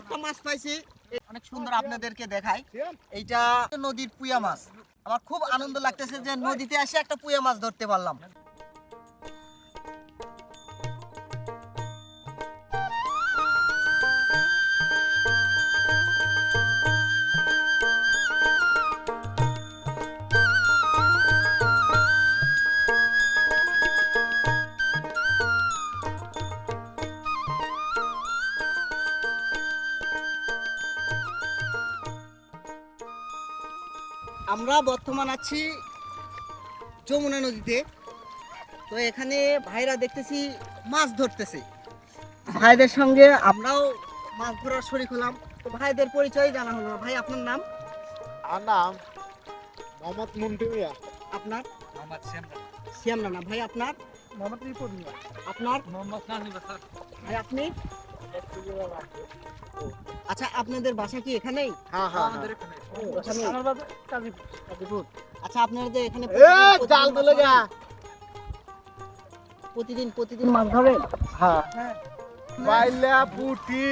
একটা মাছ পাইছি। অনেক সুন্দর আপনাদেরকে দেখাই। এইটা নদীর পুয়া মাছ। আমার খুব আনন্দ লাগতেছে যে নদীতে এসে একটা পুয়া মাছ ধরতে পারলাম। আমরা বর্তমান আছি যমুনা নদীতে। তো এখানে ভাইরা দেখতেছি মাছ ধরতেছে। ভাইদের সঙ্গে আমরাও মাছ ধরার শরীর হলাম। তো ভাইদের পরিচয় জানা হলো ভাই আপনার নাম? আমার নাম মোহাম্মদ মুন্টু মিয়া। আপনার? মোহাম্মদ শ্যামরা শ্যাম রানা। ভাই আপনার? মোহাম্মদ রিপন মিয়া। আপনার? মোহাম্মদ নানি ভাই আপনি? আচ্ছা আপনাদের বাসা কি এখানেই? হ্যাঁ হ্যাঁ আমাদের এখানে? আমার বাবা কাজীপুর গাজীপুর। আচ্ছা আপনাদের এখানে প্রতিদিন- জাল প্রতিদিন তুলে মাছ প্রতিদিন প্রতিদিন মাছ ধরেন হ্যাঁ। বাইলা পুটি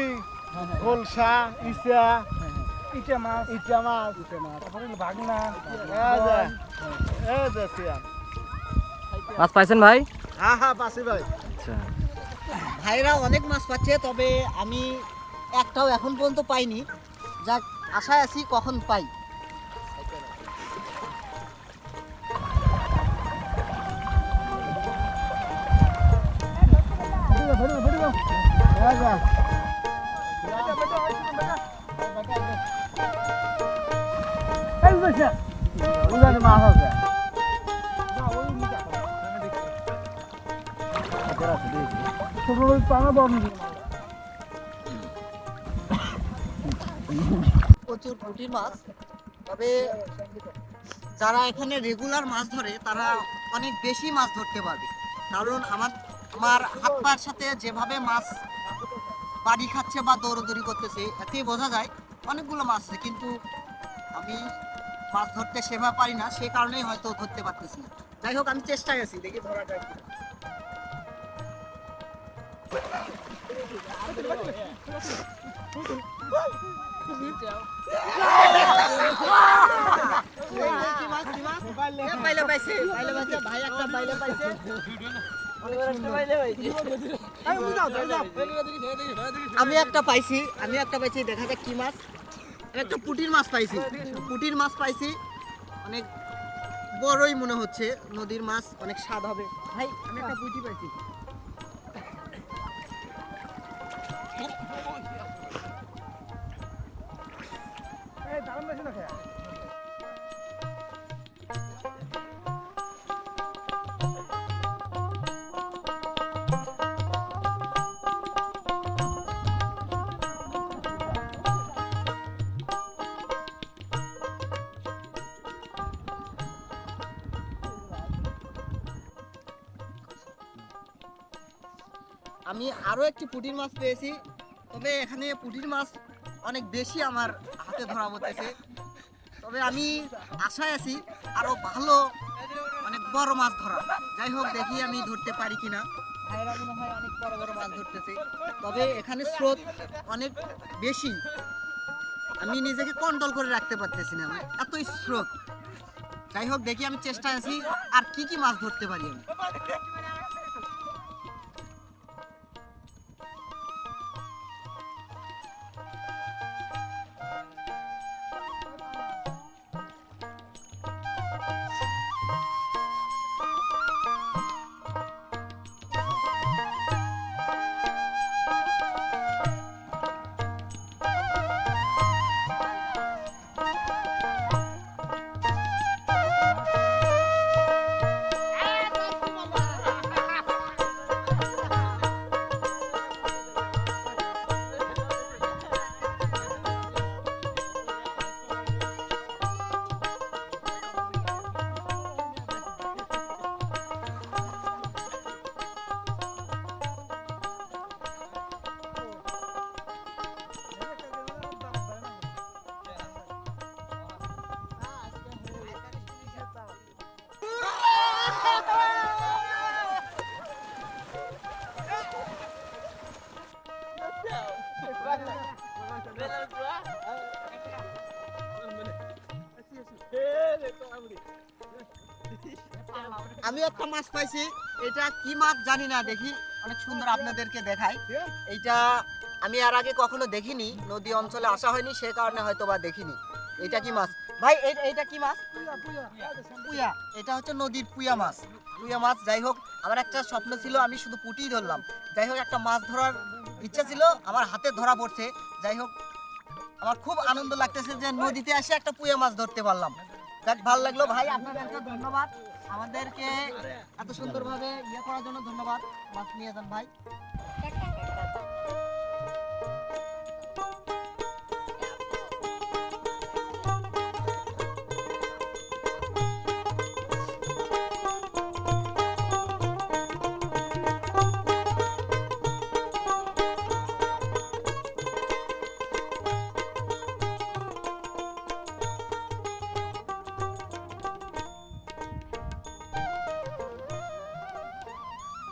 খোলসা ইসা ইটা মাছ। ইটা মাছ। ইটা মাছ। তারপরে ভাগনা এই যে। এই যে সিয়াম মাছ পাইছেন ভাই? হ্যাঁ হ্যাঁ পাশে ভাই। আচ্ছা। ভাইরা অনেক মাছ পাচ্ছে তবে আমি একটাও এখন পর্যন্ত পাইনি। যাক আশায় আছি কখন পাই। মাছ আছে ছোট পানা বড় প্রচুর পুঁটির মাছ। তবে যারা এখানে রেগুলার মাছ ধরে, তারা অনেক বেশি মাছ ধরতে পারবে। কারণ আমার আমার হাত পায়ের সাথে যেভাবে মাছ বাড়ি খাচ্ছে বা দৌড়দৌড়ি করতেছে, এতেই বোঝা যায় অনেকগুলো মাছ আছে। কিন্তু আমি মাছ ধরতে সেভাবে পারি না, সে কারণেই হয়তো ধরতে পারতেছি না। যাই হোক, আমি চেষ্টায় আছি দেখি ধরা যায়। কি। আমি একটা পাইছি, আমি একটা পাইছি, দেখা যাক কি মাছ। একটা পুটির মাছ পাইছি। পুটির মাছ পাইছি, অনেক বড়ই মনে হচ্ছে, নদীর মাছ, অনেক স্বাদ হবে। ভাই, আমি একটা পুটি পাইছি। আমি আরও একটি পুটির মাছ পেয়েছি তবে এখানে পুটির মাছ অনেক বেশি আমার হাতে ধরা পড়তেছে তবে আমি আশায় আছি আরও ভালো অনেক বড় মাছ ধরা যাই হোক, দেখি আমি ধরতে পারি কিনা। ভাইরা মনে হয় অনেক বড় বড় মাছ ধরতেছে। তবে এখানে স্রোত অনেক বেশি। আমি নিজেকে কন্ট্রোল করে রাখতে পারতেছি না এতই স্রোত। যাই হোক, দেখি আমি চেষ্টায় আছি আর কি কি মাছ ধরতে পারি আমি। আমি একটা মাছ পাইছি, এটা কি মাছ জানি না, দেখি। অনেক সুন্দর আপনাদেরকে দেখাই। এইটা আমি আর আগে কখনো দেখিনি, নদী অঞ্চলে আসা হয়নি, সে কারণে হয়তো বা দেখিনি। এটা কি মাছ? ভাই এটা কি মাছ? পুয়া। এটা হচ্ছে নদীর পুয়া মাছ। পুয়া মাছ, যাই হোক, আমার একটা স্বপ্ন ছিল, আমি শুধু পুটিই ধরলাম। যাই হোক, একটা মাছ ধরার ইচ্ছা ছিল, আমার হাতে ধরা পড়ছে। যাই হোক আমার খুব আনন্দ লাগতেছে যে নদীতে এসে একটা পুয়ে মাছ ধরতে পারলাম। যাক ভালো লাগল ভাই, আপনাদেরকে ধন্যবাদ। আমাদেরকে এত সুন্দরভাবে ইয়ে করার জন্য ধন্যবাদ। মাছ নিয়ে যান ভাই।